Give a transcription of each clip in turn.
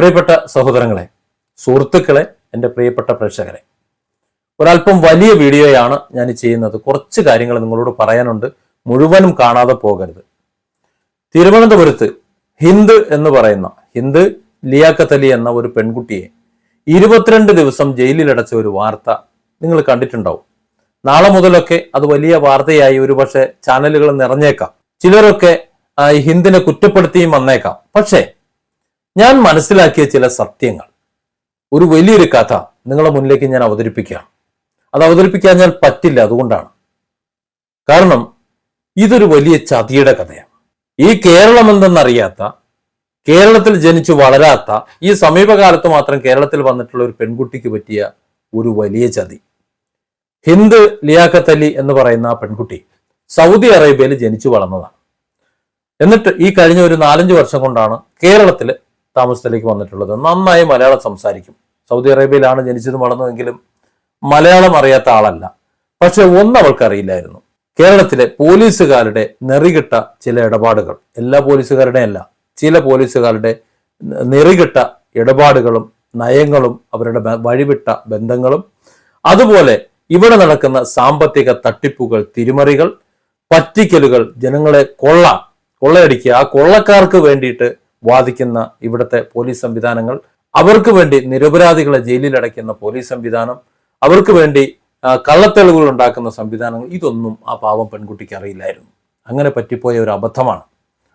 പ്രിയപ്പെട്ട സഹോദരങ്ങളെ സുഹൃത്തുക്കളെ എന്റെ പ്രിയപ്പെട്ട പ്രേക്ഷകരെ. ഒരല്പം വലിയ വീഡിയോയാണ് ഞാൻ ചെയ്യുന്നത്. കുറച്ച് കാര്യങ്ങൾ നിങ്ങളോട് പറയാനുണ്ട്. മുഴുവനും കാണാതെ പോകരുത്. തിരുവനന്തപുരത്ത് ഹിന്ദ് എന്ന് പറയുന്ന ഹിന്ദ് ലിയാക്കത്തലി എന്ന ഒരു പെൺകുട്ടിയെ ഇരുപത്തിരണ്ട് ദിവസം ജയിലിലടച്ച ഒരു വാർത്ത നിങ്ങൾ കണ്ടിട്ടുണ്ടാവും. നാളെ മുതലൊക്കെ അത് വലിയ വാർത്തയായി. ഒരുപക്ഷെ ചാനലുകൾ നിറഞ്ഞേക്കാം. ചിലരൊക്കെ ഹിന്ദിനെ കുറ്റപ്പെടുത്തിയും വന്നേക്കാം. പക്ഷേ ഞാൻ മനസ്സിലാക്കിയ ചില സത്യങ്ങൾ. ഒരു വലിയൊരു കഥ നിങ്ങളുടെ മുന്നിലേക്ക് ഞാൻ അവതരിപ്പിക്കുകയാണ് അത് അവതരിപ്പിക്കാൻ ഞാൻ പറ്റില്ല അതുകൊണ്ടാണ്. കാരണം ഇതൊരു വലിയ ചതിയുടെ കഥയാണ്. ഈ കേരളം എന്തെന്നറിയാത്ത കേരളത്തിൽ ജനിച്ചു വളരാത്ത ഈ സമീപകാലത്ത് മാത്രം കേരളത്തിൽ വന്നിട്ടുള്ള ഒരു പെൺകുട്ടിക്ക് പറ്റിയ ഒരു വലിയ ചതി. ഹിന്ദ് ലിയാഖത്ത് അലി എന്ന് പറയുന്ന ആ പെൺകുട്ടി സൗദി അറേബ്യയിൽ ജനിച്ചു വളർന്നതാണ്. എന്നിട്ട് ഈ കഴിഞ്ഞ ഒരു നാലഞ്ച് വർഷം കൊണ്ടാണ് കേരളത്തിൽ താമസത്തിലേക്ക് വന്നിട്ടുള്ളത്. നന്നായി മലയാളം സംസാരിക്കും. സൗദി അറേബ്യയിലാണ് ജനിച്ചതും വളർന്നതെങ്കിലും മലയാളം അറിയാത്ത ആളല്ല. പക്ഷെ ഒന്ന് അവൾക്കറിയില്ലായിരുന്നു. കേരളത്തിലെ പോലീസുകാരുടെ നെറികിട്ട ചില ഇടപാടുകൾ. എല്ലാ പോലീസുകാരുടെയും അല്ല ചില പോലീസുകാരുടെ നെറികിട്ട ഇടപാടുകളും നയങ്ങളും അവരുടെ വഴിവിട്ട ബന്ധങ്ങളും അതുപോലെ ഇവിടെ നടക്കുന്ന സാമ്പത്തിക തട്ടിപ്പുകൾ തിരിമറികൾ പറ്റിക്കലുകൾ ജനങ്ങളെ കൊള്ള കൊള്ളയടിക്കുക. ആ കൊള്ളക്കാർക്ക് വേണ്ടിയിട്ട് വാദിക്കുന്ന ഇവിടുത്തെ പോലീസ് സംവിധാനങ്ങൾ അവർക്ക് വേണ്ടി നിരപരാധികളെ ജയിലിൽ അടയ്ക്കുന്ന പോലീസ് സംവിധാനം അവർക്ക് വേണ്ടി കള്ളത്തെളിവുകൾ ഉണ്ടാക്കുന്ന സംവിധാനങ്ങൾ ഇതൊന്നും ആ പാവം പെൺകുട്ടിക്ക് അറിയില്ലായിരുന്നു. അങ്ങനെ പറ്റിപ്പോയ ഒരു അബദ്ധമാണ്.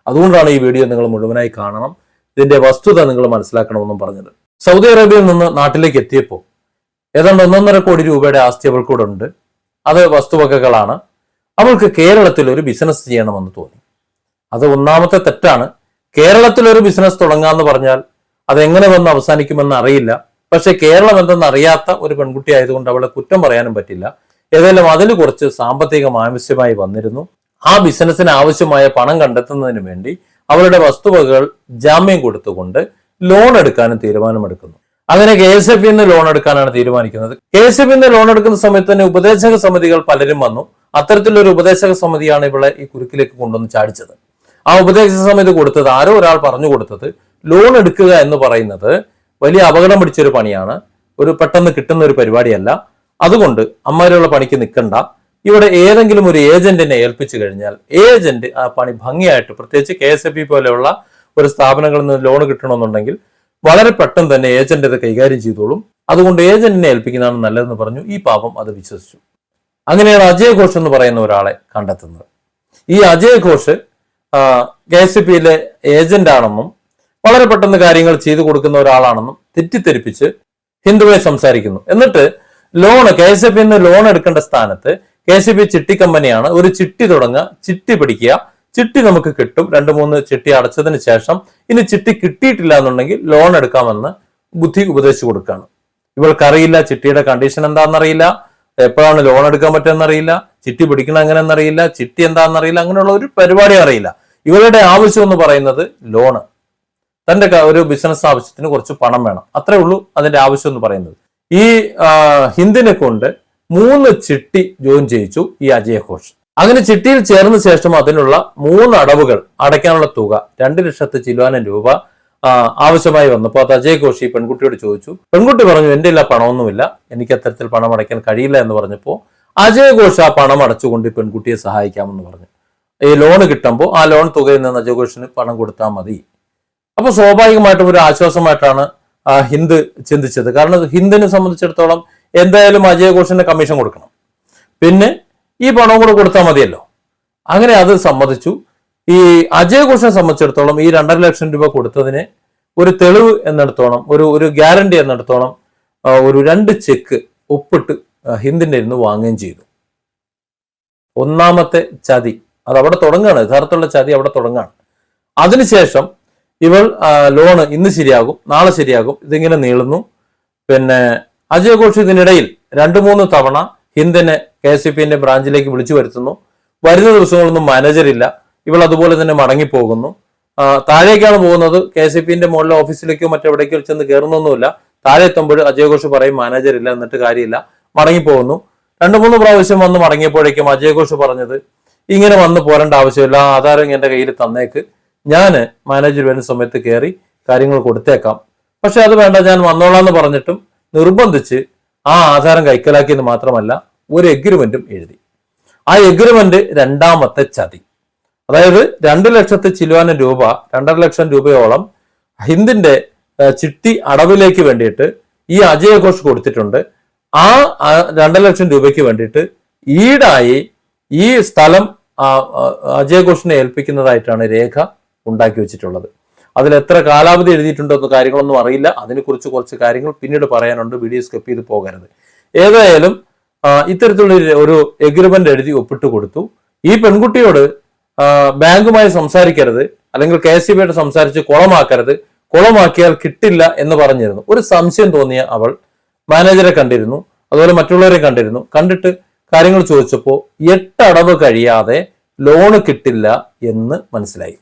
അതുകൊണ്ടാണ് ഈ വീഡിയോ നിങ്ങൾ മുഴുവനായി കാണണം. ഇതിന്റെ വസ്തുത നിങ്ങൾ മനസ്സിലാക്കണമെന്നും പറഞ്ഞത്. സൗദി അറേബ്യയിൽ നിന്ന് നാട്ടിലേക്ക് എത്തിയപ്പോൾ ഏതാണ്ട് ഒന്നൊന്നര കോടി രൂപയുടെ ആസ്തി അവൾക്കൂടെ ഉണ്ട്. അത് വസ്തുവകകളാണ്. അവൾക്ക് കേരളത്തിൽ ഒരു ബിസിനസ് ചെയ്യണമെന്ന് തോന്നി. അത് ഒന്നാമത്തെ തെറ്റാണ്. കേരളത്തിൽ ഒരു ബിസിനസ് തുടങ്ങാന്ന് പറഞ്ഞാൽ അതെങ്ങനെ വന്ന് അവസാനിക്കുമെന്ന് അറിയില്ല. പക്ഷെ കേരളം എന്തെന്ന് അറിയാത്ത ഒരു പെൺകുട്ടി ആയതുകൊണ്ട് അവളെ കുറ്റം പറയാനും പറ്റില്ല. ഏതായാലും അതിൽ കുറച്ച് സാമ്പത്തികം ആവശ്യമായി വന്നിരുന്നു. ആ ബിസിനസ്സിന് ആവശ്യമായ പണം കണ്ടെത്തുന്നതിന് വേണ്ടി അവരുടെ വസ്തുവകകൾ ജാമ്യം കൊടുത്തുകൊണ്ട് ലോൺ എടുക്കാനും തീരുമാനമെടുക്കുന്നു. അങ്ങനെ കെ എസ് എഫ് ഇന്ന് ലോൺ എടുക്കാനാണ് തീരുമാനിക്കുന്നത്. കെ എസ് എഫ് ഇന്ന് ലോൺ എടുക്കുന്ന സമയത്ത് തന്നെ ഉപദേശക സമിതികൾ പലരും വന്നു. അത്തരത്തിലൊരു ഉപദേശക സമിതിയാണ് ഇവിടെ ഈ കുരുക്കിലേക്ക് കൊണ്ടുവന്ന് ചാടിച്ചത്. ആ ഉപദേശ സമയത്ത് കൊടുത്തത് ആരോ ഒരാൾ പറഞ്ഞു കൊടുത്തത് ലോൺ എടുക്കുക എന്ന് പറയുന്നത് വലിയ അപകടം പിടിച്ചൊരു പണിയാണ്. ഒരു പെട്ടെന്ന് കിട്ടുന്ന ഒരു പരിപാടിയല്ല. അതുകൊണ്ട് അമ്മാരുള്ള പണിക്ക് നിൽക്കണ്ട ഇവിടെ ഏതെങ്കിലും ഒരു ഏജന്റിനെ ഏൽപ്പിച്ചു കഴിഞ്ഞാൽ ഏജന്റ് ആ പണി ഭംഗിയായിട്ട് പ്രത്യേകിച്ച് കെ എസ് എഫ് പോലെയുള്ള ഒരു സ്ഥാപനങ്ങളിൽ നിന്ന് ലോൺ കിട്ടണമെന്നുണ്ടെങ്കിൽ വളരെ പെട്ടെന്ന് തന്നെ ഏജന്റ് ഇത് കൈകാര്യം ചെയ്തോളും. അതുകൊണ്ട് ഏജന്റിനെ ഏൽപ്പിക്കുന്നതാണ് നല്ലതെന്ന് പറഞ്ഞു. ഈ പാപം അത് വിശ്വസിച്ചു. അങ്ങനെയാണ് അജയ് ഘോഷ് എന്ന് പറയുന്ന ഒരാളെ കണ്ടെത്തുന്നത്. ഈ അജയ് ഘോഷ് കെ എസ് പിയിലെ ഏജന്റ് ആണെന്നും വളരെ പെട്ടെന്ന് കാര്യങ്ങൾ ചെയ്തു കൊടുക്കുന്ന ഒരാളാണെന്നും തെറ്റിദ്ധരിപ്പിച്ച് ഹിന്ദുവിനെ സംസാരിക്കുന്നു. എന്നിട്ട് ലോൺ കെ എസ് എഫ് നിന്ന് ലോൺ എടുക്കേണ്ട സ്ഥാനത്ത് കെ എസ് പി ചിട്ടി കമ്പനിയാണ് ഒരു ചിട്ടി തുടങ്ങുക ചിട്ടി പിടിക്കുക. ചിട്ടി നമുക്ക് കിട്ടും. രണ്ട് മൂന്ന് ചിട്ടി അടച്ചതിന് ശേഷം ഇനി ചിട്ടി കിട്ടിയിട്ടില്ല എന്നുണ്ടെങ്കിൽ ലോൺ എടുക്കാമെന്ന് ബുദ്ധി ഉപദേശിച്ചു കൊടുക്കുകയാണ്. ഇവൾക്കറിയില്ല ചിട്ടിയുടെ കണ്ടീഷൻ എന്താണെന്നറിയില്ല. എപ്പോഴാണ് ലോൺ എടുക്കാൻ പറ്റുമെന്നറിയില്ല ചിട്ടി പിടിക്കണം എങ്ങനെയെന്നറിയില്ല ചിട്ടി എന്താണെന്നറിയില്ല അങ്ങനെയുള്ള ഒരു പരിപാടി അറിയില്ല. ഇവരുടെ ആവശ്യം എന്ന് പറയുന്നത് ലോണ്. തന്റെ ഒരു ബിസിനസ് ആവശ്യത്തിന് കുറച്ച് പണം വേണം. അത്രേ ഉള്ളൂ അതിന്റെ ആവശ്യം എന്ന് പറയുന്നത്. ഈ ഹിന്ദിനെ കൊണ്ട് മൂന്ന് ചിട്ടി ജോയിൻ ചെയ്യിച്ചു ഈ അജയ് ഘോഷ്. അങ്ങനെ ചിട്ടിയിൽ ചേർന്ന ശേഷം അതിനുള്ള മൂന്ന് അടവുകൾ അടയ്ക്കാനുള്ള തുക രണ്ട് ലക്ഷത്തി ചില്ലുവാനം രൂപ ആവശ്യമായി വന്നപ്പോൾ അത് അജയ് ഘോഷ് ഈ പെൺകുട്ടിയോട് ചോദിച്ചു. പെൺകുട്ടി പറഞ്ഞു എന്റെ ഇല്ല പണമൊന്നുമില്ല. എനിക്ക് അത്തരത്തിൽ പണം അടയ്ക്കാൻ കഴിയില്ല എന്ന് പറഞ്ഞപ്പോൾ അജയ് ഘോഷ് ആ പണം അടച്ചുകൊണ്ട് പെൺകുട്ടിയെ സഹായിക്കാമെന്ന് പറഞ്ഞു. ഈ ലോൺ കിട്ടുമ്പോൾ ആ ലോൺ തുകയിൽ നിന്ന് അജയ് ഘോഷിന് പണം കൊടുത്താൽ മതി. അപ്പൊ സ്വാഭാവികമായിട്ടും ഒരു ആശ്വാസമായിട്ടാണ് ഹിന്ദ് ചിന്തിച്ചത്. കാരണം ഹിന്ദിനെ സംബന്ധിച്ചിടത്തോളം എന്തായാലും അജയ് ഘോഷിന് കമ്മീഷൻ കൊടുക്കണം. പിന്നെ ഈ പണവും കൂടെ കൊടുത്താൽ മതിയല്ലോ. അങ്ങനെ അത് സമ്മതിച്ചു. ഈ അജയ് ഘോഷിനെ സംബന്ധിച്ചിടത്തോളം ഈ രണ്ടര ലക്ഷം രൂപ കൊടുത്തതിന് ഒരു തെളിവ് എന്നിടത്തോളം ഒരു ഒരു ഗ്യാരണ്ടി എന്നിടത്തോളം ഒരു രണ്ട് ചെക്ക് ഒപ്പിട്ട് ആ, ഹിന്ദിന്റെ ഇരുന്ന് വാങ്ങുകയും ചെയ്തു. ഒന്നാമത്തെ ചതി അത് അവിടെ തുടങ്ങുകയാണ് യഥാർത്ഥമുള്ള ചതി അവിടെ തുടങ്ങുകയാണ്. അതിനുശേഷം ഇവൾ ലോണ് ഇന്ന് ശരിയാകും നാളെ ശരിയാകും ഇതിങ്ങനെ നീളുന്നു. പിന്നെ അജയ് ഘോഷ് ഇതിനിടയിൽ രണ്ടു മൂന്ന് തവണ ഹിന്ദിനെ കെ എസ് ബ്രാഞ്ചിലേക്ക് വിളിച്ചു വരുത്തുന്നു. വരുന്ന ദിവസങ്ങളൊന്നും മാനേജർ ഇല്ല ഇവൾ അതുപോലെ തന്നെ മടങ്ങിപ്പോകുന്നു. താഴേക്കാണ് പോകുന്നത് കെ എസ് പിന്റെ മുകളിലെ ഓഫീസിലേക്കോ മറ്റെവിടേക്കോ ചെന്ന് കയറുന്നൊന്നുമില്ല താഴെ എത്തുമ്പോൾ അജയ് ഘോഷ് പറയും മാനേജർ ഇല്ല എന്നിട്ട് കാര്യമില്ല. മടങ്ങിപ്പോകുന്നു. രണ്ടു മൂന്ന് പ്രാവശ്യം വന്ന് മടങ്ങിയപ്പോഴേക്കും അജയ് ഘോഷ് പറഞ്ഞത് ഇങ്ങനെ വന്ന് പോരേണ്ട ആവശ്യമില്ല ആധാരം എന്റെ കയ്യിൽ തന്നേക്ക്. ഞാൻ മാനേജർ വരുന്ന സമയത്ത് കയറി കാര്യങ്ങൾ കൊടുത്തേക്കാം. പക്ഷെ അത് വേണ്ട ഞാൻ വന്നോളാം എന്ന് പറഞ്ഞിട്ടും നിർബന്ധിച്ച് ആ ആധാരം കൈക്കലാക്കിയെന്ന് മാത്രമല്ല ഒരു എഗ്രിമെന്റും എഴുതി. ആ എഗ്രിമെന്റ് രണ്ടാമത്തെ ചതി. അതായത് രണ്ട് ലക്ഷത്തി ചില്ലുവാനം രൂപ രണ്ടര ലക്ഷം രൂപയോളം ഹിന്ദിന്റെ ചിട്ടി അടവിലേക്ക് വേണ്ടിയിട്ട് ഈ അജയഘോഷ് കൊടുത്തിട്ടുണ്ട്. ആ രണ്ടര ലക്ഷം രൂപയ്ക്ക് വേണ്ടിയിട്ട് ഈടായി ഈ സ്ഥലം ആ, ആ, അജയ് ഘോഷിനെ ഏൽപ്പിക്കുന്നതായിട്ടാണ് രേഖ ഉണ്ടാക്കി വെച്ചിട്ടുള്ളത്. അതിൽ എത്ര കാലാവധി എഴുതിയിട്ടുണ്ടോ എന്ന് കാര്യങ്ങളൊന്നും അറിയില്ല. അതിനെക്കുറിച്ച് കുറച്ച് കാര്യങ്ങൾ പിന്നീട് പറയാനുണ്ട്. വീഡിയോ സ്കിപ്പ് ചെയ്ത് പോകരുത്. ഏതായാലും ഇത്തരത്തിലുള്ള ഒരു എഗ്രിമെന്റ് എഴുതി ഒപ്പിട്ട് കൊടുത്തു. ഈ പെൺകുട്ടിയോട് ബാങ്കുമായി സംസാരിക്കരുത്. അല്ലെങ്കിൽ കെ എസ് സി ബിയോട് സംസാരിച്ച് കുളമാക്കരുത്. കുളമാക്കിയാൽ കിട്ടില്ല എന്ന് പറഞ്ഞിരുന്നു. ഒരു സംശയം തോന്നിയ അവൾ മാനേജറെ കണ്ടിരുന്നു അതുപോലെ മറ്റുള്ളവരെ കണ്ടിരുന്നു. കണ്ടിട്ട് കാര്യങ്ങൾ ചോദിച്ചപ്പോൾ എട്ടടവ് കഴിയാതെ ലോണ് കിട്ടില്ല എന്ന് മനസ്സിലായി.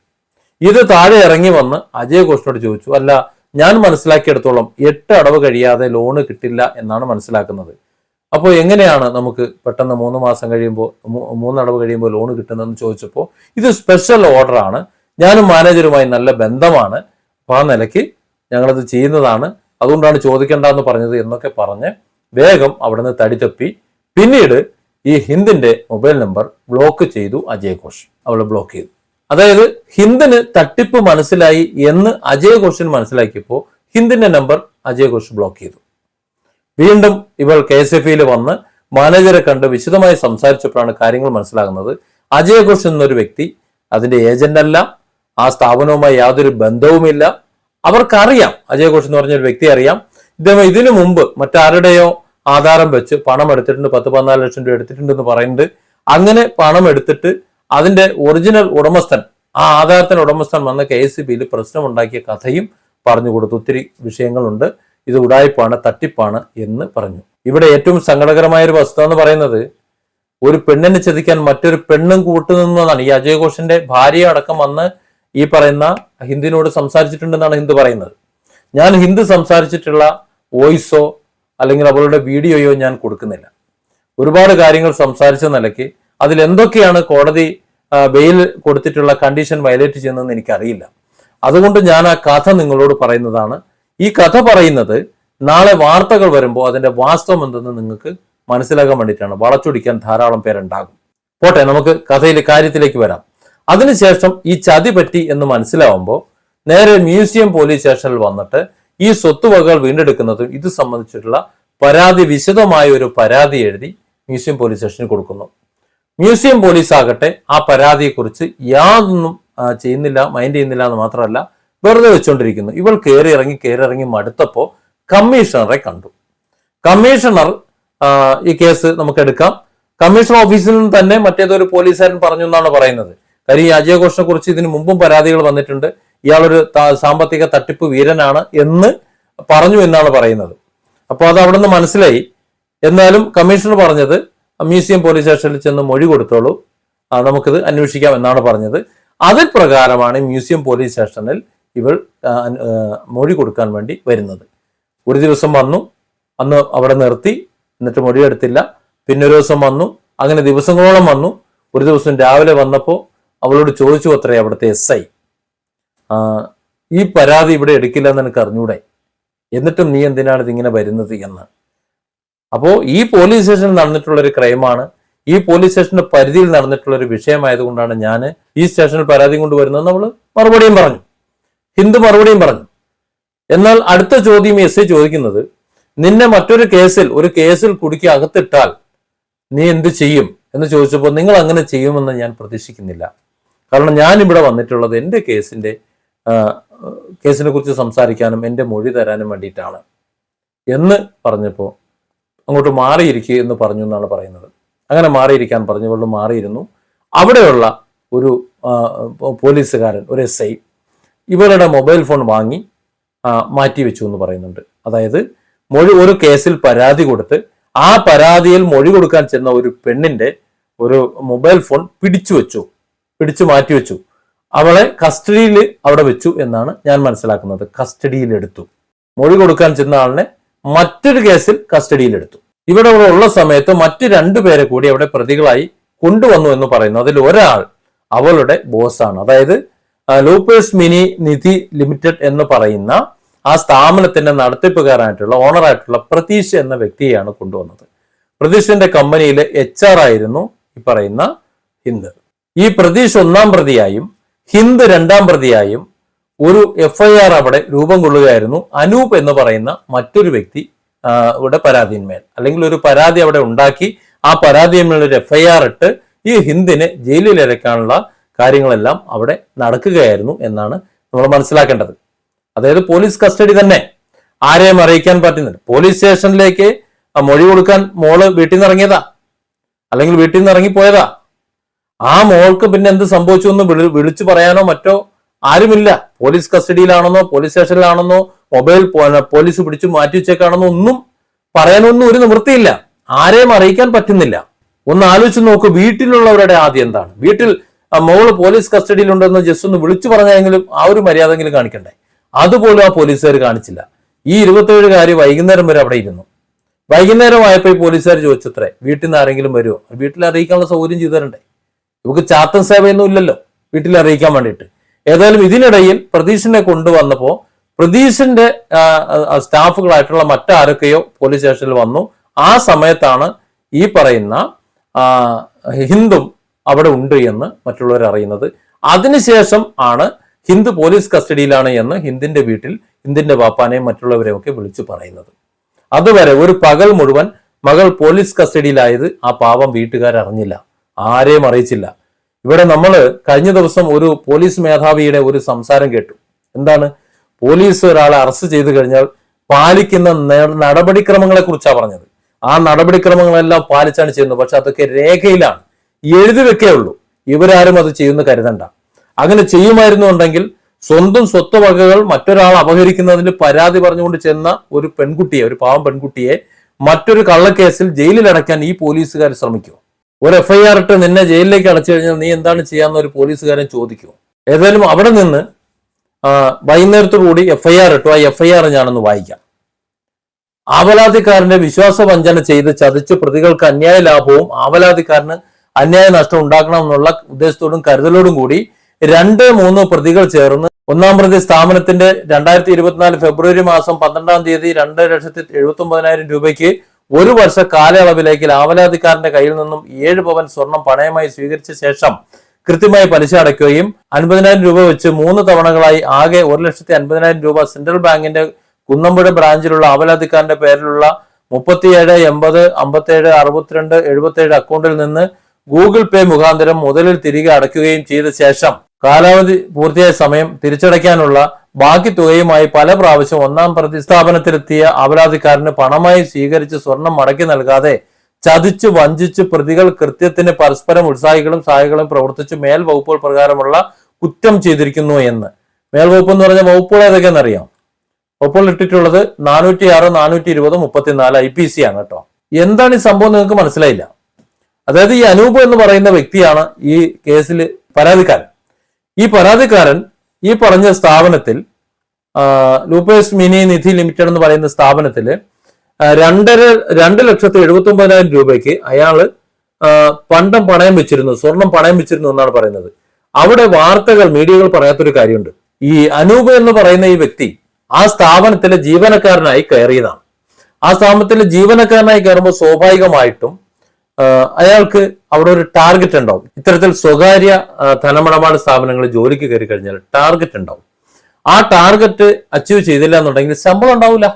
ഇത് താഴെ ഇറങ്ങി വന്ന് അജയ് ഘോഷിനോട് ചോദിച്ചു അല്ല ഞാൻ മനസ്സിലാക്കിയെടുത്തോളം എട്ട് അടവ് കഴിയാതെ ലോണ് കിട്ടില്ല എന്നാണ് മനസ്സിലാക്കുന്നത്. അപ്പോൾ എങ്ങനെയാണ് നമുക്ക് പെട്ടെന്ന് മൂന്ന് മാസം കഴിയുമ്പോൾ മൂന്നടവ് കഴിയുമ്പോൾ ലോണ് കിട്ടുന്നതെന്ന് ചോദിച്ചപ്പോൾ ഇത് സ്പെഷ്യൽ ഓർഡറാണ് ഞാനും മാനേജറുമായി നല്ല ബന്ധമാണ്. അപ്പോൾ ആ നിലയ്ക്ക് ഞങ്ങളത് ചെയ്യുന്നതാണ്. അതുകൊണ്ടാണ് ചോദിക്കേണ്ട എന്ന് പറഞ്ഞത് എന്നൊക്കെ പറഞ്ഞ് വേഗം അവിടുന്ന് തടി തപ്പി പിന്നീട് ഈ ഹിന്ദിന്റെ മൊബൈൽ നമ്പർ ബ്ലോക്ക് ചെയ്തു അജയ് ഘോഷ് അവൾ ബ്ലോക്ക് ചെയ്തു. അതായത് ഹിന്ദിന് തട്ടിപ്പ് മനസ്സിലായി എന്ന് അജയ് ഘോഷിന് മനസ്സിലാക്കിയപ്പോൾ ഹിന്ദിന്റെ നമ്പർ അജയ് ഘോഷ് ബ്ലോക്ക് ചെയ്തു. വീണ്ടും ഇവൾ കെ എസ് എഫ് വന്ന് മാനേജരെ കണ്ട് വിശദമായി സംസാരിച്ചപ്പോഴാണ് കാര്യങ്ങൾ മനസ്സിലാകുന്നത്. അജയ് ഘോഷ് എന്നൊരു വ്യക്തി അതിന്റെ ഏജന്റ് അല്ല ആ സ്ഥാപനവുമായി യാതൊരു ബന്ധവുമില്ല അവർക്കറിയാം. അജയ് ഘോഷ് എന്ന് പറഞ്ഞ ഒരു വ്യക്തി അറിയാം. ഇദ്ദേഹം ഇതിനു മുമ്പ് മറ്റാരുടെയോ ആധാരം വെച്ച് പണം എടുത്തിട്ടുണ്ട്. പത്ത് പതിനാല് ലക്ഷം രൂപ എടുത്തിട്ടുണ്ടെന്ന് പറയുന്നുണ്ട്. അങ്ങനെ പണം എടുത്തിട്ട് അതിന്റെ ഒറിജിനൽ ഉടമസ്ഥൻ ആ ആധാരത്തിന് ഉടമസ്ഥൻ വന്ന കെ എസ് ബിയിൽ പ്രശ്നമുണ്ടാക്കിയ കഥയും പറഞ്ഞു കൊടുത്തു. ഒത്തിരി വിഷയങ്ങളുണ്ട്. ഇത് ഉടായ്പാണ് തട്ടിപ്പാണ് എന്ന് പറഞ്ഞു. ഇവിടെ ഏറ്റവും സങ്കടകരമായ ഒരു വസ്തുത എന്ന് പറയുന്നത് ഒരു പെണ്ണിനെ ചതിക്കാൻ മറ്റൊരു പെണ്ണും കൂട്ടുനിന്നതാണ്. ഈ അജയ് ഘോഷിന്റെ ഭാര്യ അടക്കം വന്ന് ഈ പറയുന്ന ഹിന്ദിനോട് സംസാരിച്ചിട്ടുണ്ടെന്നാണ് ഹിന്ദു പറയുന്നത്. ഞാൻ ഹിന്ദു സംസാരിച്ചിട്ടുള്ള വോയിസോ അല്ലെങ്കിൽ അവളുടെ വീഡിയോയോ ഞാൻ കൊടുക്കുന്നില്ല. ഒരുപാട് കാര്യങ്ങൾ സംസാരിച്ച നിലയ്ക്ക് അതിൽ എന്തൊക്കെയാണ് കോടതി ബെയിൽ കൊടുത്തിട്ടുള്ള കണ്ടീഷൻ വയലേറ്റ് ചെയ്യുന്നതെന്ന് എനിക്കറിയില്ല. അതുകൊണ്ട് ഞാൻ ആ കഥ നിങ്ങളോട് പറയുന്നതാണ്. ഈ കഥ പറയുന്നത് നാളെ വാർത്തകൾ വരുമ്പോൾ അതിന്റെ വാസ്തവം എന്തെന്ന് നിങ്ങൾക്ക് മനസ്സിലാക്കാൻ വേണ്ടിയിട്ടാണ്. വളച്ചൊടിക്കാൻ ധാരാളം പേരുണ്ടാകും. പോട്ടെ നമുക്ക് കഥയിലെ കാര്യത്തിലേക്ക് വരാം. അതിനുശേഷം ഈ ചതി പറ്റി എന്ന് മനസ്സിലാവുമ്പോൾ നേരെ മ്യൂസിയം പോലീസ് സ്റ്റേഷനിൽ വന്നിട്ട് ഈ സ്വത്തുവകകൾ വീണ്ടെടുക്കുന്നതും ഇത് സംബന്ധിച്ചിട്ടുള്ള പരാതി വിശദമായ ഒരു പരാതി എഴുതി മ്യൂസിയം പോലീസ് സ്റ്റേഷനിൽ കൊടുക്കുന്നു. മ്യൂസിയം പോലീസ് ആകട്ടെ ആ പരാതിയെക്കുറിച്ച് യാതൊന്നും ചെയ്യുന്നില്ല മൈൻഡ് ചെയ്യുന്നില്ല എന്ന് മാത്രമല്ല വെറുതെ വെച്ചുകൊണ്ടിരിക്കുന്നു ഇവൾ കയറി ഇറങ്ങി കയറി ഇറങ്ങി മടുത്തപ്പോൾ കമ്മീഷണറെ കണ്ടു. കമ്മീഷണർ ഈ കേസ് നമുക്ക് എടുക്കാം. കമ്മീഷണർ ഓഫീസിൽ നിന്ന് തന്നെ മറ്റേതൊരു പോലീസുകാരൻ പറഞ്ഞു എന്നാണ് പറയുന്നത്. കാര്യം ഈ അജയ് ഘോഷിനെ കുറിച്ച് ഇതിനു മുമ്പും പരാതികൾ വന്നിട്ടുണ്ട്. ഇയാളൊരു സാമ്പത്തിക തട്ടിപ്പ് വീരനാണ് എന്ന് പറഞ്ഞു എന്നാണ് പറയുന്നത്. അപ്പോൾ അത് അവിടെ നിന്ന് മനസ്സിലായി. എന്നാലും കമ്മീഷണർ പറഞ്ഞത് മ്യൂസിയം പോലീസ് സ്റ്റേഷനിൽ ചെന്ന് മൊഴി കൊടുത്തോളൂ. നമുക്കിത് അന്വേഷിക്കാം എന്നാണ് പറഞ്ഞത്. അതിൽ പ്രകാരമാണ് മ്യൂസിയം പോലീസ് സ്റ്റേഷനിൽ ഇവൾ മൊഴി കൊടുക്കാൻ വേണ്ടി വരുന്നത്. ഒരു ദിവസം വന്നു അന്ന് അവിടെ നിർത്തി എന്നിട്ട് മൊഴിയെടുത്തില്ല. പിന്നെ ഒരു ദിവസം വന്നു അങ്ങനെ ദിവസങ്ങളോളം വന്നു. ഒരു ദിവസം രാവിലെ വന്നപ്പോൾ അവളോട് ചോദിച്ചു അത്രേ അവിടുത്തെ എസ് ഐ ഈ പരാതി ഇവിടെ എടുക്കില്ല എന്ന് എനിക്ക് അറിഞ്ഞൂടെ? എന്നിട്ടും നീ എന്തിനാണ് ഇതിങ്ങനെ വരുന്നത് എന്ന്? അപ്പോൾ ഈ പോലീസ് സ്റ്റേഷനിൽ നടന്നിട്ടുള്ള ഒരു ക്രൈമാണ്. ഈ പോലീസ് സ്റ്റേഷന്റെ പരിധിയിൽ നടന്നിട്ടുള്ള ഒരു വിഷയമായതുകൊണ്ടാണ് ഞാൻ ഈ സ്റ്റേഷനിൽ പരാതി കൊണ്ടുവരുന്നത് നമ്മൾ മറുപടിയും പറഞ്ഞു. ഹിന്ദു മറുപടിയും പറഞ്ഞു. എന്നാൽ അടുത്ത ചോദ്യം എസ് ഐ ചോദിക്കുന്നത് നിന്നെ മറ്റൊരു കേസിൽ ഒരു കേസിൽ കുടുക്കി അകത്തിട്ടാൽ നീ എന്ത് ചെയ്യും? എന്ന് ചോദിച്ചപ്പോൾ നിങ്ങൾ അങ്ങനെ ചെയ്യുമെന്ന് ഞാൻ പ്രതീക്ഷിക്കുന്നില്ല. കാരണം ഞാൻ വന്നിട്ടുള്ളത് എന്റെ കേസിന്റെ കേസിനെ കുറിച്ച് സംസാരിക്കാനും എന്റെ മൊഴി തരാനും വേണ്ടിയിട്ടാണ് എന്ന് പറഞ്ഞപ്പോൾ അങ്ങോട്ട് മാറിയിരിക്കുക എന്ന് പറഞ്ഞു എന്നാണ് പറയുന്നത്. അങ്ങനെ മാറിയിരിക്കാൻ പറഞ്ഞവളും മാറിയിരുന്നു. അവിടെയുള്ള ഒരു പോലീസുകാരൻ ഒരു എസ് ഐ ഇവരുടെ മൊബൈൽ ഫോൺ വാങ്ങി മാറ്റി വെച്ചു എന്ന് പറയുന്നുണ്ട്. അതായത് മൊഴി ഒരു കേസിൽ പരാതി കൊടുത്ത് ആ പരാതിയിൽ മൊഴി കൊടുക്കാൻ ചെന്ന ഒരു പെണ്ണിന്റെ ഒരു മൊബൈൽ ഫോൺ പിടിച്ചു വെച്ചു. പിടിച്ചു മാറ്റി വെച്ചു. അവളെ കസ്റ്റഡിയിൽ അവിടെ വെച്ചു എന്നാണ് ഞാൻ മനസ്സിലാക്കുന്നത്. കസ്റ്റഡിയിൽ എടുത്തു. മൊഴി കൊടുക്കാൻ ചെന്ന ആളിനെ മറ്റൊരു കേസിൽ കസ്റ്റഡിയിൽ എടുത്തു. ഇവിടെ ഉള്ള സമയത്ത് മറ്റു രണ്ടു പേരെ കൂടി അവിടെ പ്രതികളായി കൊണ്ടുവന്നു എന്ന് പറയുന്നു. അതിൽ ഒരാൾ അവളുടെ ബോസാണ്. അതായത് ലൂപ്പേഴ്സ് മിനി നിധി ലിമിറ്റഡ് എന്ന് പറയുന്ന ആ സ്ഥാപനത്തിന്റെ നടത്തിപ്പുകാരനായിട്ടുള്ള ഓണറായിട്ടുള്ള പ്രതീഷ് എന്ന വ്യക്തിയെയാണ് കൊണ്ടുവന്നത്. പ്രതീഷിന്റെ കമ്പനിയിലെ എച്ച് ആർ ആയിരുന്നു ഈ പറയുന്ന ഹിന്ദ് ഈ പ്രതീഷ് ഒന്നാം പ്രതിയായും ഹിന്ദ് രണ്ടാം പ്രതിയായും ഒരു എഫ്ഐആർ അവിടെ രൂപം കൊള്ളുകയായിരുന്നു. അനൂപ് എന്ന് പറയുന്ന മറ്റൊരു വ്യക്തി ഇവിടെ പരാതിന്മേൽ അല്ലെങ്കിൽ ഒരു പരാതി അവിടെ ഉണ്ടാക്കി ആ പരാതിന്മേൽ ഒരു എഫ്ഐആർ ഇട്ട് ഈ ഹിന്ദിനെ ജയിലിൽ ഇറക്കാനുള്ള കാര്യങ്ങളെല്ലാം അവിടെ നടക്കുകയായിരുന്നു എന്നാണ് നമ്മൾ മനസ്സിലാക്കേണ്ടത്. അതായത് പോലീസ് കസ്റ്റഡി തന്നെ. ആരെയും അറിയിക്കാൻ പറ്റുന്നില്ല. പോലീസ് സ്റ്റേഷനിലേക്ക് മൊഴി കൊടുക്കാൻ മോൾ വീട്ടിൽ നിന്ന് ഇറങ്ങിയതാ. അല്ലെങ്കിൽ വീട്ടിൽ നിന്ന് ഇറങ്ങിപ്പോയതാ. ആ മോൾക്ക് പിന്നെ എന്ത് സംഭവിച്ചു എന്ന് വിളി വിളിച്ചു പറയാനോ മറ്റോ ആരുമില്ല. പോലീസ് കസ്റ്റഡിയിലാണെന്നോ പോലീസ് സ്റ്റേഷനിലാണെന്നോ മൊബൈൽ പോലീസ് പിടിച്ചു മാറ്റി വെച്ചേക്കാണെന്നോ ഒന്നും പറയാനൊന്നും ഒരു നിവൃത്തിയില്ല. ആരെയും അറിയിക്കാൻ പറ്റുന്നില്ല. ഒന്ന് ആലോചിച്ച് നോക്കൂ വീട്ടിലുള്ളവരുടെ ആദ്യം എന്താണ്? വീട്ടിൽ മോൾ പോലീസ് കസ്റ്റഡിയിലുണ്ടെന്ന് ജസ്റ്റ് ഒന്ന് വിളിച്ചു പറഞ്ഞെങ്കിലും ആ ഒരു മര്യാദെങ്കിലും കാണിക്കണ്ടേ? അതുപോലും ആ പോലീസുകാർ കാണിച്ചില്ല. ഈ ഇരുപത്തേഴുകാരി വൈകുന്നേരം വരെ അവിടെ ഇരുന്നു. വൈകുന്നേരം ആയപ്പോൾ ഈ പോലീസുകാർ ചോദിച്ചത്രേ വീട്ടിൽ നിന്ന് ആരെങ്കിലും വരുമോ വീട്ടിൽ അറിയിക്കാനുള്ള സൗകര്യം ചെയ്തു തരണ്ടേ? ഇവക്ക് ചാത്തൻ സേവയൊന്നും ഇല്ലല്ലോ. വീട്ടിൽ അറിയിക്കാൻ വേണ്ടിയിട്ട്. ഏതായാലും ഇതിനിടയിൽ പ്രതീഷിനെ കൊണ്ടുവന്നപ്പോ പ്രതീഷിന്റെ സ്റ്റാഫുകളായിട്ടുള്ള മറ്റാരൊക്കെയോ പോലീസ് സ്റ്റേഷനിൽ വന്നു. ആ സമയത്താണ് ഈ പറയുന്ന ഹിന്ദു അവിടെ ഉണ്ട് എന്ന് മറ്റുള്ളവർ അറിയുന്നത്. അതിനുശേഷം ആണ് ഹിന്ദു പോലീസ് കസ്റ്റഡിയിലാണ് എന്ന് ഹിന്ദിന്റെ വീട്ടിൽ ഹിന്ദിന്റെ വാപ്പാനെയും മറ്റുള്ളവരെയും ഒക്കെ വിളിച്ചു പറയുന്നത്. അതുവരെ ഒരു പകൽ മുഴുവൻ മകൾ പോലീസ് കസ്റ്റഡിയിലായത് ആ പാവം വീട്ടുകാർ അറിഞ്ഞില്ല ആരെയും അറിയിച്ചില്ല. ഇവിടെ നമ്മൾ കഴിഞ്ഞ ദിവസം ഒരു പോലീസ് മേധാവിയുടെ ഒരു സംസാരം കേട്ടു. എന്താണ്? പോലീസ് ഒരാളെ അറസ്റ്റ് ചെയ്തു കഴിഞ്ഞാൽ പാലിക്കുന്ന നടപടിക്രമങ്ങളെ കുറിച്ചാണ് പറഞ്ഞത്. ആ നടപടിക്രമങ്ങളെല്ലാം പാലിച്ചാണ് ചെയ്യുന്നത്. പക്ഷെ അതൊക്കെ രേഖയിലാണ്. എഴുതി വെക്കേ ഉള്ളൂ. ഇവരാരും അത് ചെയ്യുന്ന കരുതണ്ട. അങ്ങനെ ചെയ്യുമായിരുന്നു ഉണ്ടെങ്കിൽ സ്വന്തം സ്വത്ത് വകകൾ മറ്റൊരാൾ അപഹരിക്കുന്നതിന് പരാതി പറഞ്ഞുകൊണ്ട് ചെന്ന ഒരു പെൺകുട്ടിയെ ഒരു പാവം പെൺകുട്ടിയെ മറ്റൊരു കള്ളക്കേസിൽ ജയിലിൽ അടയ്ക്കാൻ ഈ പോലീസുകാർ ശ്രമിക്കുമോ ഒരു എഫ്ഐആർ ഇട്ട് നിന്നെ ജയിലിലേക്ക് അടച്ചു കഴിഞ്ഞാൽ നീ എന്താണ് ചെയ്യാന്ന് ഒരു പോലീസുകാരൻ ചോദിക്കുമോ ഏതായാലും അവിടെ നിന്ന് വൈകുന്നേരത്തോടുകൂടി എഫ് കൂടി എഫ്ഐആർ ഇട്ടു. ആ എഫ്ഐആർ ഞാനൊന്ന് വായിക്കാം. ആവലാതിക്കാരന്റെ വിശ്വാസവഞ്ചന ചെയ്ത് ചതിച്ച് പ്രതികൾക്ക് അന്യായ ലാഭവും ആവലാതിക്കാരന് അന്യായ നഷ്ടം ഉണ്ടാക്കണമെന്നുള്ള ഉദ്ദേശത്തോടും കരുതലോടും കൂടി രണ്ട് മൂന്ന് പ്രതികൾ ചേർന്ന് ഒന്നാം പ്രതി സ്ഥാപനത്തിന്റെ രണ്ടായിരത്തി ഇരുപത്തിനാല് ഫെബ്രുവരി മാസം പന്ത്രണ്ടാം തീയതി രണ്ട് ലക്ഷത്തി എഴുപത്തി ഒമ്പതിനായിരം രൂപയ്ക്ക് ഒരു വർഷ കാലയളവിലേക്ക് ആവലാതിക്കാരന്റെ കയ്യിൽ നിന്നും ഏഴ് പവൻ സ്വർണം പണയമായി സ്വീകരിച്ച ശേഷം കൃത്യമായി പലിശ അടയ്ക്കുകയും അൻപതിനായിരം രൂപ വെച്ച് മൂന്ന് തവണകളായി ആകെ ഒരു ലക്ഷത്തി അൻപതിനായിരം രൂപ സെൻട്രൽ ബാങ്കിന്റെ കുന്നമ്പുഴ ബ്രാഞ്ചിലുള്ള ആവലാധിക്കാരന്റെ പേരിലുള്ള മുപ്പത്തിയേഴ് എൺപത് അമ്പത്തേഴ് അറുപത്തിരണ്ട് എഴുപത്തേഴ് അക്കൗണ്ടിൽ നിന്ന് ഗൂഗിൾ പേ മുഖാന്തരം മുതലിൽ തിരികെ അടയ്ക്കുകയും ചെയ്ത ശേഷം കാലാവധി പൂർത്തിയായ സമയം തിരിച്ചടയ്ക്കാനുള്ള ബാക്കി തുകയുമായി പല പ്രാവശ്യം ഒന്നാം പ്രതിസ്ഥാപനത്തിലെത്തിയ അപരാധിക്കാരന് പണമായി സ്വീകരിച്ച് സ്വർണം മടക്കി നൽകാതെ ചതിച്ചു വഞ്ചിച്ച് പ്രതികൾ കൃത്യത്തിന് പരസ്പരം ഉത്സാഹികളും സഹായികളും പ്രവർത്തിച്ച് മേൽ വകുപ്പുകൾ പ്രകാരമുള്ള കുറ്റം ചെയ്തിരിക്കുന്നു എന്ന്. മേൽവകുപ്പ് എന്ന് പറഞ്ഞ വകുപ്പുകൾ ഏതൊക്കെയാണെന്ന് അറിയാം? വകുപ്പുകൾ ഇട്ടിട്ടുള്ളത് നാനൂറ്റി ആറ് നാനൂറ്റി ഇരുപത് മുപ്പത്തിനാല് ഐ പി സി ആണ് കേട്ടോ. എന്താണ് ഈ സംഭവം നിങ്ങൾക്ക് മനസ്സിലായില്ല. അതായത് ഈ അനൂപ് എന്ന് പറയുന്ന വ്യക്തിയാണ് ഈ കേസിൽ പരാതിക്കാരൻ. ഈ പരാതിക്കാരൻ ഈ പറഞ്ഞ സ്ഥാപനത്തിൽ ലൂപ്പേഴ്സ് മിനി നിധി ലിമിറ്റഡ് എന്ന് പറയുന്ന സ്ഥാപനത്തിൽ രണ്ടര രണ്ട് ലക്ഷത്തി എഴുപത്തി ഒമ്പതിനായിരം രൂപയ്ക്ക് അയാൾ ആ, പണ്ടം പണയം വെച്ചിരുന്നു സ്വർണം പണയം വെച്ചിരുന്നു എന്നാണ് പറയുന്നത്. അവിടെ വാർത്തകൾ മീഡിയകൾ പറയാത്തൊരു കാര്യമുണ്ട്. ഈ അനൂപ് എന്ന് പറയുന്ന ഈ വ്യക്തി ആ സ്ഥാപനത്തിലെ ജീവനക്കാരനായി കയറിയതാണ്. ആ സ്ഥാപനത്തിലെ ജീവനക്കാരനായി കയറുമ്പോൾ സ്വാഭാവികമായിട്ടും അയാൾക്ക് അവിടെ ഒരു ടാർഗറ്റ് ഉണ്ടാവും. ഇത്തരത്തിൽ സ്വകാര്യ ധനമിടപാട് സ്ഥാപനങ്ങൾ ജോലിക്ക് കയറി കഴിഞ്ഞാൽ ടാർഗറ്റ് ഉണ്ടാവും. ആ ടാർഗറ്റ് അച്ചീവ് ചെയ്തില്ല എന്നുണ്ടെങ്കിൽ ശമ്പളം ഉണ്ടാവില്ല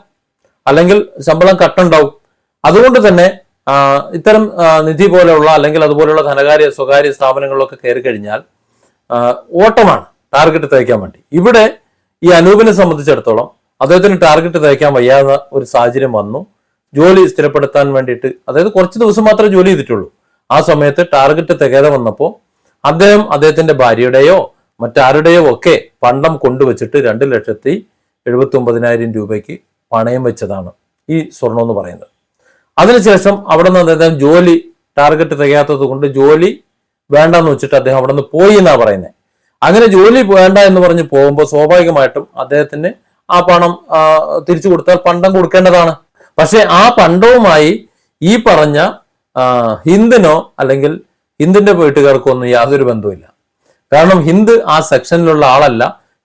അല്ലെങ്കിൽ ശമ്പളം കട്ടുണ്ടാവും. അതുകൊണ്ട് തന്നെ ഇത്തരം നിധി പോലെയുള്ള അല്ലെങ്കിൽ അതുപോലെയുള്ള ധനകാര്യ സ്വകാര്യ സ്ഥാപനങ്ങളിലൊക്കെ കയറി കഴിഞ്ഞാൽ ഓട്ടമാണ് ടാർഗറ്റ് തയ്ക്കാൻ വേണ്ടി. ഇവിടെ ഈ അനൂപിനെ സംബന്ധിച്ചിടത്തോളം അദ്ദേഹത്തിന് ടാർഗറ്റ് തയ്ക്കാൻ വയ്യാത്ത ഒരു സാഹചര്യം വന്നു. ജോലി സ്ഥിരപ്പെടുത്താൻ വേണ്ടിയിട്ട് അതായത് കുറച്ച് ദിവസം മാത്രമേ ജോലി ചെയ്തിട്ടുള്ളൂ. ആ സമയത്ത് ടാർഗറ്റ് തികയാതെ വന്നപ്പോൾ അദ്ദേഹം അദ്ദേഹത്തിന്റെ ഭാര്യയുടെയോ മറ്റാരുടെയോ ഒക്കെ പണ്ടം കൊണ്ടുവച്ചിട്ട് രണ്ട് ലക്ഷത്തി എഴുപത്തി ഒമ്പതിനായിരം രൂപയ്ക്ക് പണയം വെച്ചതാണ് ഈ സ്വർണം എന്ന് പറയുന്നത്. അതിനുശേഷം അവിടെ നിന്ന് അദ്ദേഹം ജോലി ടാർഗറ്റ് തികയാത്തത് കൊണ്ട് ജോലി വേണ്ടെന്ന് വെച്ചിട്ട് അദ്ദേഹം അവിടെ നിന്ന് പോയി എന്നാണ് പറയുന്നത് അങ്ങനെ ജോലി വേണ്ട എന്ന് പറഞ്ഞ് പോകുമ്പോൾ സ്വാഭാവികമായിട്ടും അദ്ദേഹത്തിന് ആ പണം തിരിച്ചു കൊടുത്താൽ പണ്ടം കൊടുക്കേണ്ടതാണ്. പക്ഷെ ആ പണ്ടവുമായി ഈ പറഞ്ഞ ഹിന്ദിനോ അല്ലെങ്കിൽ ഹിന്ദിന്റെ വീട്ടുകാർക്കോ ഒന്നും യാതൊരു ബന്ധവുമില്ല. കാരണം ഹിന്ദ് ആ സെക്ഷനിലുള്ള ആളല്ല.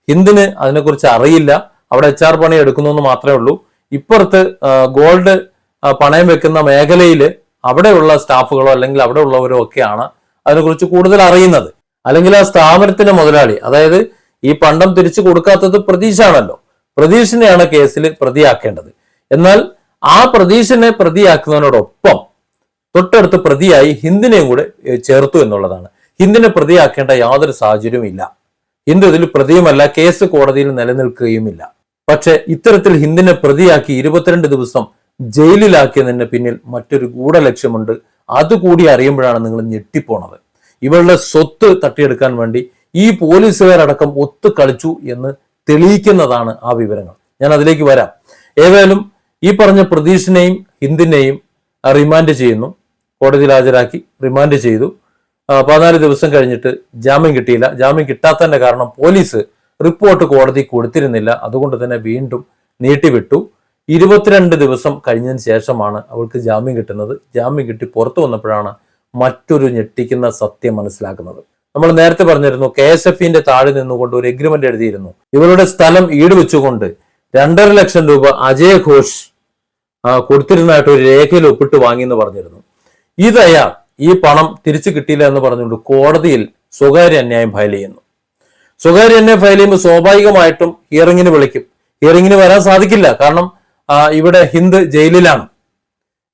ഹിന്ദിന് അതിനെക്കുറിച്ച് അറിയില്ല. അവിടെ എച്ച് ആർ പണി എടുക്കുന്നു എന്ന് മാത്രമേ ഉള്ളൂ. ഇപ്പുറത്ത് ഗോൾഡ് പണയം വെക്കുന്ന മേഖലയിൽ അവിടെയുള്ള സ്റ്റാഫുകളോ അല്ലെങ്കിൽ അവിടെ ഉള്ളവരോ ഒക്കെയാണ് അതിനെക്കുറിച്ച് കൂടുതൽ അറിയുന്നത്. അല്ലെങ്കിൽ ആ സ്ഥാപനത്തിന്റെ മുതലാളി അതായത് ഈ പണ്ടം തിരിച്ചു കൊടുക്കാത്തത് പ്രതീഷാണല്ലോ പ്രതീഷിനെയാണ് കേസിൽ പ്രതിയാക്കേണ്ടത്. എന്നാൽ ആ പ്രതീക്ഷനെ പ്രതിയാക്കുന്നതിനോടൊപ്പം തൊട്ടടുത്ത് പ്രതിയായി ഹിന്ദിനെയും കൂടെ ചേർത്തു എന്നുള്ളതാണ്. ഹിന്ദിനെ പ്രതിയാക്കേണ്ട യാതൊരു സാഹചര്യവും ഇല്ല. ഹിന്ദു ഇതിൽ പ്രതിയുമല്ല കേസ് കോടതിയിൽ നിലനിൽക്കുകയുമില്ല. പക്ഷെ ഇത്തരത്തിൽ ഹിന്ദിനെ പ്രതിയാക്കി ഇരുപത്തിരണ്ട് ദിവസം ജയിലിലാക്കിയതിന് പിന്നിൽ മറ്റൊരു ഗൂഢലക്ഷ്യമുണ്ട്. അതുകൂടി അറിയുമ്പോഴാണ് നിങ്ങൾ ഞെട്ടിപ്പോണത്. ഇവളുടെ സ്വത്ത് തട്ടിയെടുക്കാൻ വേണ്ടി ഈ പോലീസുകാരടക്കം ഒത്തു കളിച്ചു എന്ന് തെളിയിക്കുന്നതാണ് ആ വിവരങ്ങൾ. ഞാൻ അതിലേക്ക് വരാം. ഏതായാലും ഈ പറഞ്ഞ പ്രതീഷിനെയും ഹിന്ദിനെയും റിമാൻഡ് ചെയ്യുന്നു. കോടതിയിൽ ഹാജരാക്കി റിമാൻഡ് ചെയ്തു. പതിനാല് ദിവസം കഴിഞ്ഞിട്ട് ജാമ്യം കിട്ടിയില്ല. ജാമ്യം കിട്ടാത്തതിന്റെ കാരണം പോലീസ് റിപ്പോർട്ട് കോടതി കൊടുത്തിരുന്നില്ല. അതുകൊണ്ട് തന്നെ വീണ്ടും നീട്ടിവിട്ടു. ഇരുപത്തിരണ്ട് ദിവസം കഴിഞ്ഞതിന് ശേഷമാണ് അവൾക്ക് ജാമ്യം കിട്ടുന്നത്. ജാമ്യം കിട്ടി പുറത്തു വന്നപ്പോഴാണ് മറ്റൊരു ഞെട്ടിക്കുന്ന സത്യം മനസ്സിലാക്കുന്നത്. നമ്മൾ നേരത്തെ പറഞ്ഞിരുന്നു കെ എസ് എഫിന്റെ താഴെ നിന്നുകൊണ്ട് ഒരു എഗ്രിമെന്റ് എഴുതിയിരുന്നു. ഇവരുടെ സ്ഥലം ഈട് വെച്ചുകൊണ്ട് രണ്ടര ലക്ഷം രൂപ അജയ് ഘോഷ് കൊടുത്തിരുന്നതായിട്ട് ഒരു രേഖയിൽ ഒപ്പിട്ട് വാങ്ങി എന്ന് പറഞ്ഞിരുന്നു ഇതയാൾ ഈ പണം തിരിച്ചു കിട്ടിയില്ല എന്ന് പറഞ്ഞുകൊണ്ട് കോടതിയിൽ സ്വകാര്യ അന്യായം ഫയൽ ചെയ്യുന്നു. സ്വകാര്യ അന്യായം ഫയൽ ചെയ്യുമ്പോൾ സ്വാഭാവികമായിട്ടും ഹിയറിങ്ങിന് വിളിക്കും. ഹിയറിങ്ങിന് വരാൻ സാധിക്കില്ല. കാരണം ഇവിടെ ഹിന്ദ് ജയിലിലാണ്.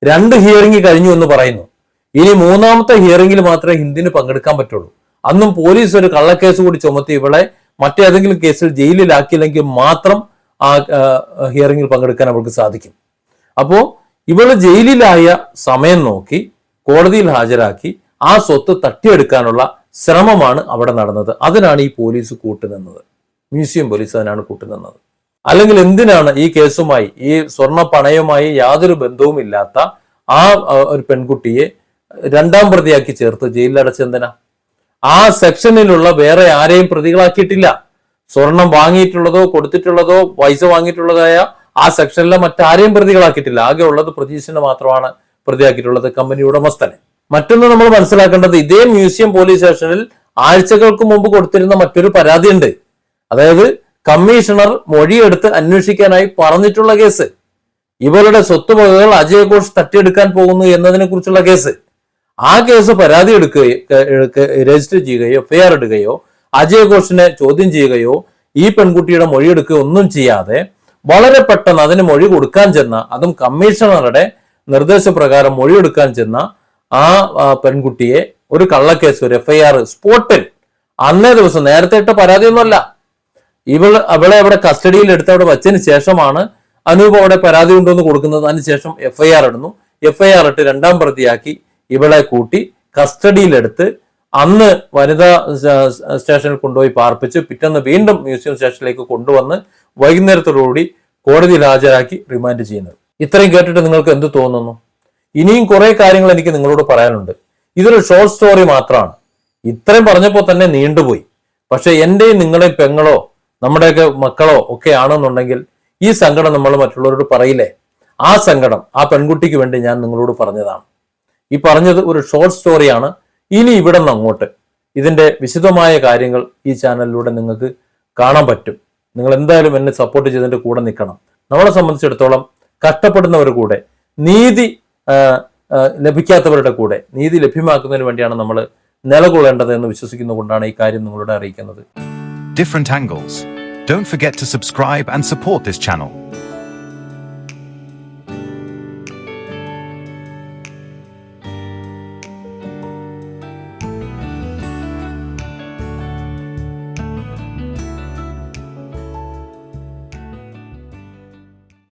രണ്ട് ഹിയറിംഗ് കഴിഞ്ഞു എന്ന് പറയുന്നു. ഇനി മൂന്നാമത്തെ ഹിയറിംഗിൽ മാത്രമേ ഹിന്ദിന് പങ്കെടുക്കാൻ പറ്റുള്ളൂ. അന്നും പോലീസ് ഒരു കള്ളക്കേസ് കൂടി ചുമത്തി ഇവളെ മറ്റേതെങ്കിലും കേസിൽ ജയിലിലാക്കിയില്ലെങ്കിൽ മാത്രം ആ ഹിയറിംഗിൽ പങ്കെടുക്കാൻ അവൾക്ക് സാധിക്കും. അപ്പോ ഇവൾ ജയിലിലായ സമയം നോക്കി കോടതിയിൽ ഹാജരാക്കി ആ സ്വത്ത് തട്ടിയെടുക്കാനുള്ള ശ്രമമാണ് അവിടെ നടന്നത്. അതിനാണ് ഈ പോലീസ് കൂട്ടുനിന്നത്. മ്യൂസിയം പോലീസ് അതിനാണ് കൂട്ടുനിന്നത്. അല്ലെങ്കിൽ എന്തിനാണ് ഈ കേസുമായി ഈ സ്വർണ പണയവുമായി യാതൊരു ബന്ധവുമില്ലാത്ത ആ ഒരു പെൺകുട്ടിയെ രണ്ടാം പ്രതിയാക്കി ചേർത്ത് ജയിലിലടച്ചെന്തിനാ ആ സെക്ഷനിലുള്ള വേറെ ആരെയും പ്രതികളാക്കിയിട്ടില്ല. സ്വർണം വാങ്ങിയിട്ടുള്ളതോ കൊടുത്തിട്ടുള്ളതോ പൈസ വാങ്ങിയിട്ടുള്ളതായ ആ സെക്ഷനിലെ മറ്റാരെയും പ്രതികളാക്കിയിട്ടില്ല. ആകെ ഉള്ളത് പ്രതീക്ഷന് മാത്രമാണ് പ്രതിയാക്കിയിട്ടുള്ളത് കമ്പനി ഉടമസ്ഥനെ. മറ്റൊന്ന് നമ്മൾ മനസ്സിലാക്കേണ്ടത് ഇതേ മ്യൂസിയം പോലീസ് സ്റ്റേഷനിൽ ആഴ്ചകൾക്ക് മുമ്പ് കൊടുത്തിരുന്ന മറ്റൊരു പരാതിയുണ്ട്. അതായത് കമ്മീഷണർ മൊഴിയെടുത്ത് അന്വേഷിക്കാനായി പറഞ്ഞിട്ടുള്ള കേസ്. ഇവരുടെ സ്വത്തുവകകൾ അജയ് ഘോഷ് തട്ടിയെടുക്കാൻ പോകുന്നു എന്നതിനെ കുറിച്ചുള്ള കേസ്. ആ കേസ് പരാതി എടുക്കുകയോ രജിസ്റ്റർ ചെയ്യുകയോ എഫ്ഐആർ ഇടുകയോ അജയ് ഘോഷിനെ ചോദ്യം ചെയ്യുകയോ ഈ പെൺകുട്ടിയുടെ മൊഴിയെടുക്കുകയോ ഒന്നും ചെയ്യാതെ വളരെ പെട്ടെന്ന് അതിന് മൊഴി കൊടുക്കാൻ ചെന്ന അതും കമ്മീഷണറുടെ നിർദ്ദേശപ്രകാരം മൊഴിയെടുക്കാൻ ചെന്ന ആ ആ, പെൺകുട്ടിയെ ഒരു കള്ളക്കേസ് ഒരു എഫ്ഐആർ സ്പോട്ടിൽ അന്നേ ദിവസം നേരത്തെ ഇട്ട പരാതിയൊന്നുമല്ല. ഇവൾ അവളെ അവിടെ കസ്റ്റഡിയിൽ എടുത്ത് അവിടെ വച്ചതിന് ശേഷമാണ് അനൂപ് അവിടെ പരാതി കൊണ്ടുവന്ന് കൊടുക്കുന്നത്. അതിനുശേഷം എഫ്ഐആർ ഇടുന്നു. എഫ്ഐആർ ഇട്ട് രണ്ടാം പ്രതിയാക്കി ഇവളെ കൂട്ടി കസ്റ്റഡിയിലെടുത്ത് അന്ന് വനിതാ സ്റ്റേഷനിൽ കൊണ്ടുപോയി പാർപ്പിച്ച് പിറ്റേന്ന് വീണ്ടും മ്യൂസിയം സ്റ്റേഷനിലേക്ക് കൊണ്ടുവന്ന് വൈകുന്നേരത്തോടുകൂടി കോടതിയിൽ ഹാജരാക്കി റിമാൻഡ് ചെയ്യുന്നത്. ഇത്രയും കേട്ടിട്ട് നിങ്ങൾക്ക് എന്ത് തോന്നുന്നു? ഇനിയും കുറെ കാര്യങ്ങൾ എനിക്ക് നിങ്ങളോട് പറയാനുണ്ട്. ഇതൊരു ഷോർട്ട് സ്റ്റോറി മാത്രമാണ്. ഇത്രയും പറഞ്ഞപ്പോൾ തന്നെ നീണ്ടുപോയി. പക്ഷെ എന്റെയും നിങ്ങളുടെയും പെങ്ങളോ നമ്മുടെയൊക്കെ മക്കളോ ഒക്കെ ആണെന്നുണ്ടെങ്കിൽ ഈ സങ്കടം നമ്മൾ മറ്റുള്ളവരോട് പറയില്ലേ? ആ സങ്കടം ആ പെൺകുട്ടിക്ക് വേണ്ടി ഞാൻ നിങ്ങളോട് പറഞ്ഞതാണ്. ഈ പറഞ്ഞത് ഒരു ഷോർട്ട് സ്റ്റോറിയാണ് ഇനി ഇവിടെ നിന്ന് അങ്ങോട്ട്. ഇതിന്റെ വിശദമായ കാര്യങ്ങൾ ഈ ചാനലിലൂടെ നിങ്ങൾക്ക് കാണാൻ പറ്റും. നിങ്ങൾ എന്തായാലും എന്നെ സപ്പോർട്ട് ചെയ്തതിന്റെ കൂടെ നിൽക്കണം നമ്മളെ സംബന്ധിച്ചിടത്തോളം കഷ്ടപ്പെടുന്നവരുടെ കൂടെ നീതി ലഭിക്കാത്തവരുടെ കൂടെ നീതി ലഭ്യമാക്കുന്നതിന് വേണ്ടിയാണ് നമ്മൾ നിലകൊള്ളേണ്ടത് എന്ന് വിശ്വസിക്കുന്നത് കൊണ്ടാണ് ഈ കാര്യം നിങ്ങളോട് അറിയിക്കുന്നത് different angles. Don't forget to subscribe and support this channel.